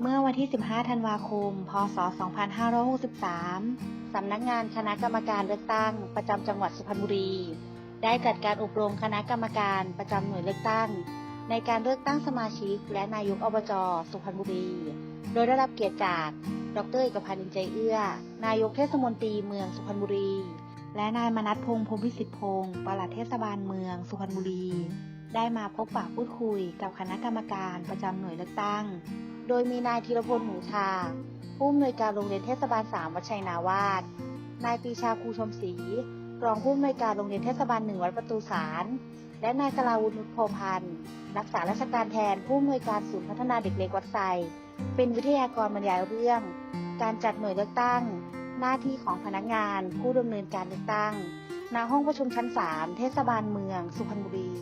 เมื่อวันที่ 15 ธันวาคม พศ 2563 สำนักงานคณะกรรมการเลือกตั้ง ประจำจังหวัดสุพรรณบุรี ได้จัดการอบรมคณะกรรมการประจำหน่วยเลือกตั้ง ในการเลือกตั้งสมาชิก และนายกอบจ สุพรรณบุรี โดยได้รับเกียรติจาก ดรเอกพันธ์อินใจเอื้อ นายกเทศมนตรีเมืองสุพรรณบุรี และนายมนัทพงษ์พรหมพิสิทธิพงศ์ปลัดเทศบาลเมืองสุพรรณบุรี ได้มาพบปะพูดคุยกับคณะกรรมการประจำหน่วยเลือกตั้ง โดยมีนายธีรพลหนูชา ผู้อำนวยการโรงเรียนเทศบาล3วัดชัยนาวาสนายปีชาครูชมศรีรองผู้อำนวยการโรงเรียนเทศบาลหนึ่งวัดประตูสารและนายสลาวุฒิโพพันธ์รักษาราชการแทนผู้อำนวยการศูนย์พัฒนาเด็กเล็กวัดไซเป็นวิทยากรบรรยายเรื่อง การจัดหน่วยเลือกตั้ง หน้าที่ของพนักงาน ผู้ดำเนินการเลือกตั้งณห้องประชุมชั้น 3 เทศบาลเมือง สุพรรณบุรี